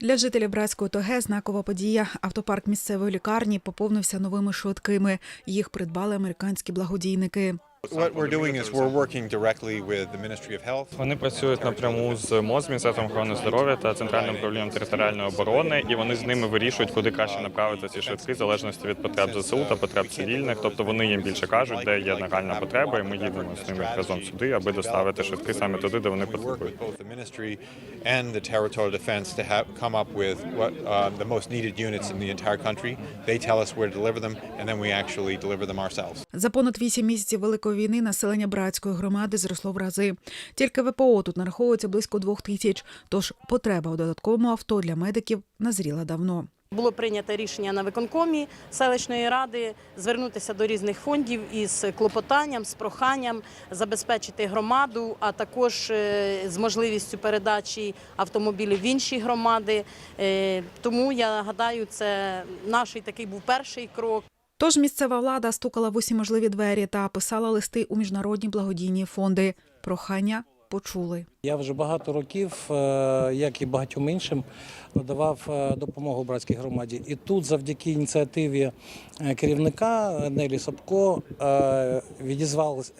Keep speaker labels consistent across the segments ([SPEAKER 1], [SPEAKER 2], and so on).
[SPEAKER 1] Для жителів братської ТОГ знакова подія. Автопарк місцевої лікарні поповнився новими швидкими. Їх придбали американські благодійники.
[SPEAKER 2] What we're doing is we're working directly with the Ministry of Health.
[SPEAKER 3] Вони працюють напряму з МОЗ, Міністерством охорони здоров'я та центральним управлінням територіальної оборони, і вони з ними вирішують, куди краще направити ці швидки, в залежності від потреб ЗСУ та потреб цивільних. Тобто вони їм більше кажуть, де є нагальна потреба, і ми їдемо з ними разом сюди, аби доставити швидки саме туди, де вони потребують.
[SPEAKER 2] with both the ministry and the territorial defense to have come up with what uh, the most needed units in the entire country. They tell us where to deliver them, and then we actually deliver them ourselves.
[SPEAKER 1] За понад вісім місяців великої війни населення братської громади зросло в рази. Тільки ВПО тут нараховується близько двох тисяч. Тож потреба у додатковому авто для медиків назріла давно.
[SPEAKER 4] Було прийнято рішення на виконкомі селищної ради звернутися до різних фондів із клопотанням, з проханням забезпечити громаду, а також е, з можливістю передачі автомобілів в інші громади. Е, Тому я гадаю, це наш такий був перший крок.
[SPEAKER 1] Тож місцева влада стукала в усі можливі двері та писала листи у міжнародні благодійні фонди. Прохання почули.
[SPEAKER 5] Я вже багато років, е, як і багатьом іншим, надавав е, допомогу братській громаді. І тут, завдяки ініціативі е, керівника Нелі Сапко,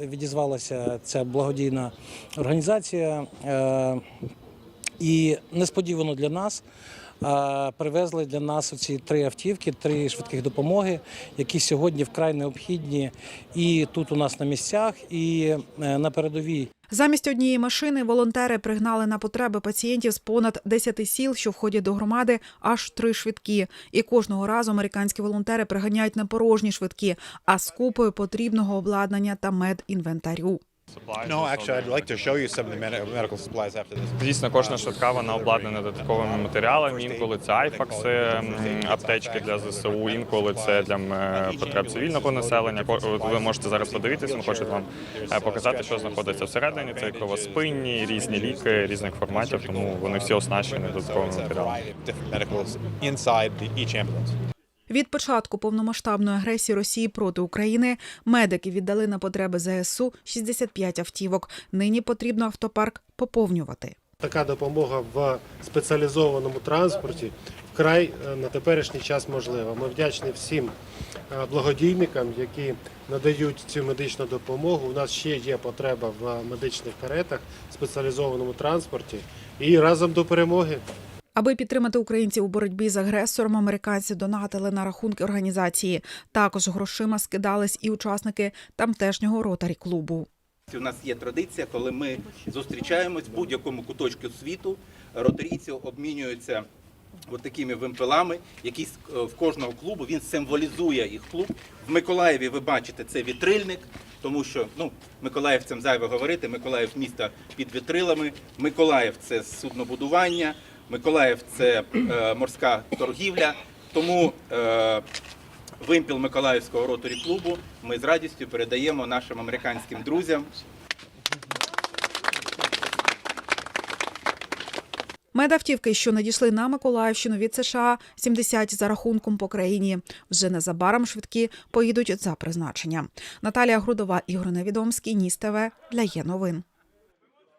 [SPEAKER 5] відізвалася ця благодійна організація. І несподівано для нас е, привезли для нас ці три автівки, три швидких допомоги, які сьогодні вкрай необхідні і тут у нас на місцях, і е, на передовій.
[SPEAKER 1] Замість однієї машини волонтери пригнали на потреби пацієнтів з понад 10 сіл, що входять до громади, аж три швидкі. І кожного разу американські волонтери приганяють не порожні швидкі, а з купою потрібного обладнання та медінвентарю.
[SPEAKER 2] No, actually, I'd like to show you some of the medical supplies after this.
[SPEAKER 3] Дійсно, кожна швидка вона обладнана додатковими матеріалами. Інколи це айфакси, аптечки для ЗСУ, інколи це для потреб цивільного населення. Ко- Ви можете зараз подивитися, ми хочемо вам е, показати, що знаходиться всередині. Це кровоспинні, різні ліки різних форматів, тому вони всі оснащені додатковими матеріалами.
[SPEAKER 1] Від початку повномасштабної агресії Росії проти України медики віддали на потреби ЗСУ 65 автівок. Нині потрібно автопарк поповнювати.
[SPEAKER 6] Така допомога в спеціалізованому транспорті вкрай е, на теперішній час можлива. Ми вдячні всім е, благодійникам, які надають цю медичну допомогу. У нас ще є потреба в медичних каретах, спеціалізованому транспорті. І разом до перемоги.
[SPEAKER 1] Аби підтримати українців у боротьбі з агресором, американці донатили на рахунки організації. Також грошима скидались і учасники тамтешнього ротарі клубу.
[SPEAKER 7] У нас є традиція, коли ми зустрічаємось в будь-якому куточку світу. Ротарійці обмінюються от такими вимпелами, які е, в кожного клубу він символізує їх клуб. В Миколаєві ви бачите це вітрильник, тому що ну Миколаївцям зайве говорити. Миколаїв місто під вітрилами. Миколаїв це суднобудування. Миколаїв це е, морська торгівля. Тому е, вимпіл Миколаївського роторі клубу ми з радістю передаємо нашим американським друзям.
[SPEAKER 1] Медавтівки, що надійшли на Миколаївщину від США, 70 за рахунком по країні. Вже незабаром швидкі поїдуть за призначенням. Наталія Грудова, Ігор Невідомський, Ніс ТВ для є новин.